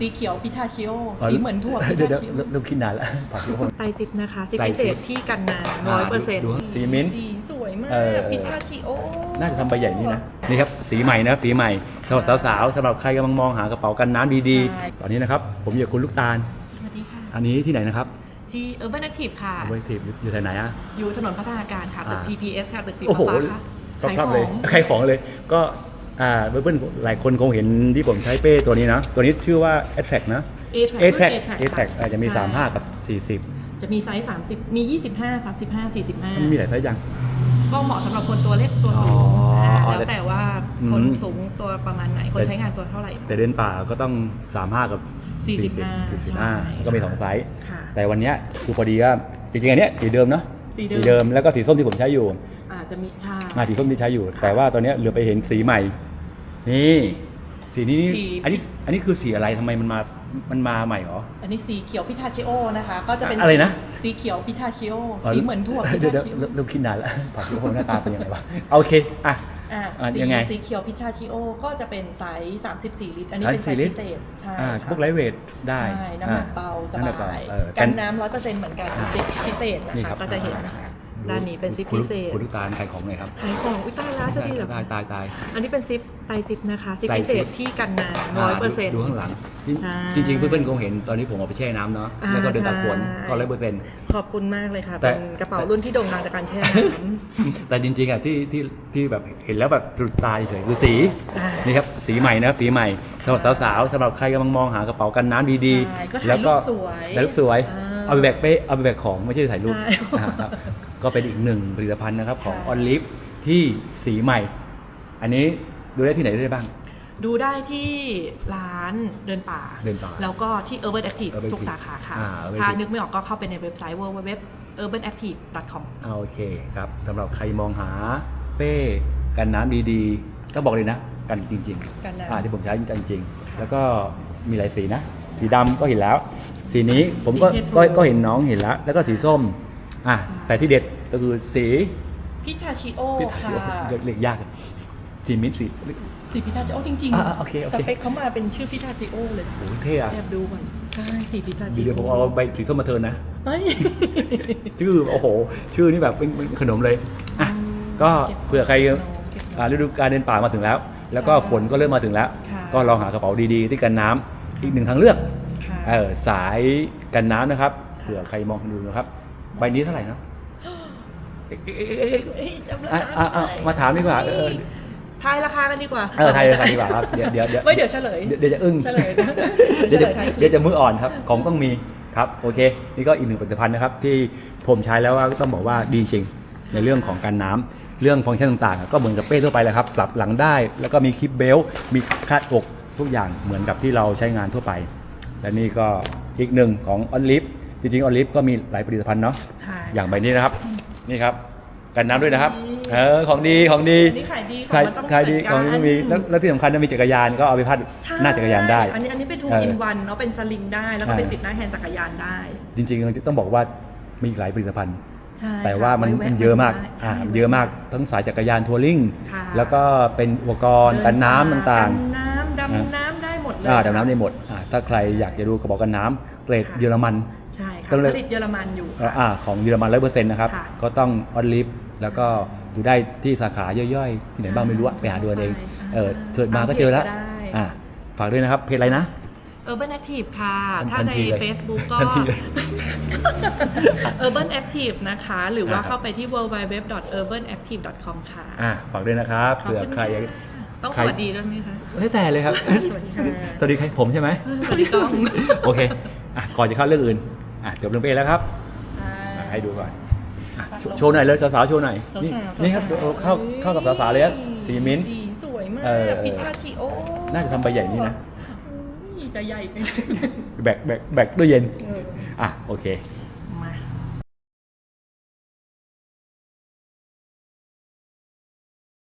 สีเขียวพิทาชิโออ๋อสีเหมือนถั่วพิเดี๋ยวทาเดี๋ยวชิโอเริ่มคิดนานแล้วผักชีโอไตรซิปนะคะซิปไตรพิซิเศปษที่กันน้ำอ่าร้อยเปอร์เซ็นต์ดู สีมิ้นท์สีสวยมากเออ พิทาชิโอ น่าจะทำใบใหญ่นี่นะ นี่ครับ สีใหม่นะครับ สีใหม่สำหรับสาวๆสำหรับใครกำลังมองหากระเป๋ากันน้ำดีๆตอนนี้นะครับ ผมอยู่กับคุณลูกตาล สวัสดีค่ะ อันนี้ที่ไหนนะครับที่ Urban Active ค่ะเอาไว้ทีอยู่แถวไหนอะอยู่ถนนพัฒนาการค่ะ ตึก อ่า TPS ค่ะ ตึกสีโอ้โหฟ้าค่ะก็ขายคขรัอบเลยงใครของเลย ก็ อ่าเพื่อนๆหลายคนคงเห็นที่ผมใช้เป้ตัวนี้นะ ตัวนี้ชื่อว่า a t t r a c นะ A-Track a t r a c A-Track a t r a c ค่ะอาจจะมีใช่35 กับ 40 จะมีไซส์ 30 มี 25 35มันมีห45ลายไซส์ยัง ก็เหมาะสำหรับคนตัวเล็กตัวสูงอ๋ออ่าอ๋อแล้วแต่ว่าอืมคนสูงตัวประมาณไหน คนแต่ใช้งานตัวเท่าไหร่ แต่เดินป่าก็ต้อง 35 กับ45 45 ก็มี2ไซส์ค่ะแต่วันเนี้ยคือพอดีว่าจริงๆอันเนี้ยสีเดิมเนาะสีเดิมแล้วก็สีส้มที่ผมใช้อยู่อาจจะมีชาอ่าสีส้มที่ใช้อยู่ แต่ว่าตอนเนี้ยเหลือไปเห็นสีใหม่ นี่สีนี้นี่สี อันนี้อันนี้คือสีอะไรทำไมมันมามันมาใหม่เหรอ อันนี้สีเขียวพิทาชิโอนะคะ ก็จะเป็นอะไรนะ สีเขียวพิทาชิโอสีเหมือนถั่วพิเดี๋ยวทาเดี๋ยวชิโอเริ่มเริ่มคิดนานแล้วผักชีโอหน้าตาเป็นยังไงวะโอเคอะ อ่าอะสียังไง สีเขียวพิชาชิโอก็จะเป็นไซส์34 ลิตร อันนี้เป็นไซ34ส์ลิพิตรเศษใช่อ่าค่ะพวกไลท์เวทได้ใช่น้ำหนักเบาสน้ำหนักบายเออกันน้ำร้อยเปอร์เซ็นต์เหมือนกันอ่าซิปพิเศษนะนี่ครัคะบก็จะเห็นอ่า ด้านนี้เป็นซิปคุณพิเศษคุณลูกตาลขายของไงครับขายของอุ้ยตายแล้วจะดีเหรอตายตายตายอันนี้เป็นซิปไตรซิปนะคะซิปไตรซิปพิเศษที่กันน้ำร้อยเปอร์เซ็นต์ดูข้างหลังใช่จริงๆเพื่อนๆคงเห็นตอนนี้ผมเอาไปแช่น้ำเนาะอ่าแล้วก็เดินตามสวนใช่ก็ร้อยเปอร์เซ็นต์ขอบคุณมากเลยค่ะแต่เป็นกระเป๋ารุ่นที่โด่งดังจากการแช่น้ำแต่จริงๆอะที่ที่ที่แบบเห็นแล้วแบบตรุดตาเฉยๆคือสีอ่านี่ครับสีใหม่นะครับสีใหม่สำหรับสาวๆสำหรับใครกำลังมองหากระเป๋ากันน้ำดีใช่ก็ๆถ่ายแล้วก็รูปสวยถ่ายรูปสวยอ่าเอาไปแบกเป้เอาไปแบกของไม่ใช่ถ่ายรูปใช่อ่าครับ ก็เป็นอีกหนึ่งผลิตภัณฑ์นะครับของค่ะออนลิฟที่สีใหม่ อันนี้ดูได้ที่ไหนได้บ้าง ดูได้ที่ร้านเดินป่า เดินป่าแล้วก็ที่ Urban Active Urban ทุก Active สาขาค่ะ อ่า Urban ถ้า Active นึกไม่ออกก็เข้าไปในเว็บไซต์ www.urbanactive.com อ่าโอเคครับสำหรับใครมองหาเป้กันน้ำดีๆ ก็บอกเลยนะ กันจริงๆ กันน้ำอ่าที่ผมใช้จริงๆค่ะแล้วก็มีหลายสีนะ สีดำก็เห็นแล้ว สีนี้ผมก็สีเพชร ก็ทูก็เห็นน้องเห็นแล้ว แล้วก็สีส้ม อะแต่ที่เด็ดก็คือสี พิทาชิโอพิทาค่ะชิโอเรียกยากสีมิ้นท์สีสีพิทาชิโอจริงอ่าโอเคโอเคสเปคเขามาเป็นชื่อพิทาชิโอเลยโอ้โหเท่อะแอบดูก่อนใช่สีพิทาชิเดี๋ยวโอผมเอาใบสีส้มมาเทิร์นนะ เฮ้ย ชื่อโอ้โห ชื่อนี่แบบเป็นเป็นขนมเลยอะอืมก็ก็บเผื่อใครเก็บของอ่าฤดูการเดินป่ามาถึงแล้ว แล้วก็ค่ะฝนก็เริ่มมาถึงแล้ว ค่ะก็ลองหากระเป๋าดีๆ ที่กันน้ำอีกหนึ่งทางเลือกค่ะ เออสายกันน้ำนะครับเผื่อใครมองดูนะครับ ใบนี้เท่าไหร่นะ จำราคาได้มาถามดีกว่า เออทายราคากันดีกว่า เออไทยเลยดีกว่าครับ เดี๋ยวเดี๋ยวเดี๋ยวไม่เดี๋ยวเฉลย เดี๋ยวจะอึ้ง เฉลยเดี๋ยวจะเดี๋ยวจะมืออ่อนครับ ของต้องมีครับ โอเค นี่ก็อีกหนึ่งผลิตภัณฑ์นะครับ ที่ผมใช้แล้วว่าต้องบอกว่าดีจริง ในเรื่องของการน้ำเรื่องฟังก์ชันต่างๆ ก็เหมือนกับเป้ทั่วไปแหละครับ ปรับหลังได้ แล้วก็มีคลิปเบลมีคาดอกทุกอย่างเหมือนกับที่เราใช้งานทั่วไป และนี่ก็อีกหนึ่งของออนลิฟจริงๆออนลิฟก็มีหลายผลิตภัณฑ์เนาะ อย่างใบนี้นะครับ นี่ครับกันน้ำด้วยนะครับ เออของดีของดีอันนี้ขายดีของขายมันต้องขายดีเหขมือองนกันนี้มีแล้วแล้วที่สำคัญจะมีจักรยานก็เอาไปพัดใช่หน้าจักรยานได้ อันนี้อันนี้เป็นทูเอออินวันเนาะเป็นสลิงได้ แล้วก็เป็นอ่าติดหน้าแฮนด์จักรยานได้ จริงๆต้องบอกว่ามีอีกหลายผลิตภัณฑ์ใช่แต่ว่ามันค่ไแวมันเยอะมากได้อ่าใช่เยอะมากทั้งสายจักรยานทัวริงค่ะแล้วก็เป็นอุปกรณ์กันน้ำต่างกันน้ำอ่าดำน้ำได้หมดเลๆยอ่าดำค่ะน้ำได้หมดอ่าถ้าใครอยากจะดูกระบอกกันน้ำเกรดค่ะเยอรมันใช่ค่ะ ก็เลยผลิตเยอรมันอยู่อ่าค่ะอ่าของเยอรมันร้อยเปอร์เซ็นต์นะครับค่ะก็ต้องออนลิฟแล้วก็ดูได้ที่สาขาย่อยๆที่ไหนบ้างไม่รู้อะไปหาดูเอาเองใช่เออใช่เสิร์ชมาก็เจอแล้วตามเพจก็ได้อ่าฝากด้วยนะครับ เพจอะไรนะ Urban Active ค่ะทันถ้าในทันทีเลย Facebook ก็ทันทีเลย Urban Active นะคะ หรือว่าอ่าเข้าไปที่ www.urbanactive.com ค่ะอ่าฝากด้วยนะครับขอบเผื่อคุณใครอยากค่ะต้องใครสวัสดีด้วยไหมคะไม่แต่เลยครับ สวัสดีค่ะ สวัสดีใครผมใช่ไหมสวัสดีกล้อง โอเค อะ ก่อนจะเข้าเรื่องอื่น อะจบเรื่องเป้แล้วครับอ่า อะให้ดูก่อนอะปัดโชลงโชว์หน่อยเลยสาวๆโชว์หน่อยสาวนี่ๆนี่ครับสาวๆเข้าเข้ากับสาวๆเลยครับสีมิ้นท์สีสวยมากเออ พิทาชิโอน่าจะทำใบใหญ่นี่นะ อุ้ยจะใหญ่ไปแบกแบกแบกตู้เย็น เออ อะโอเค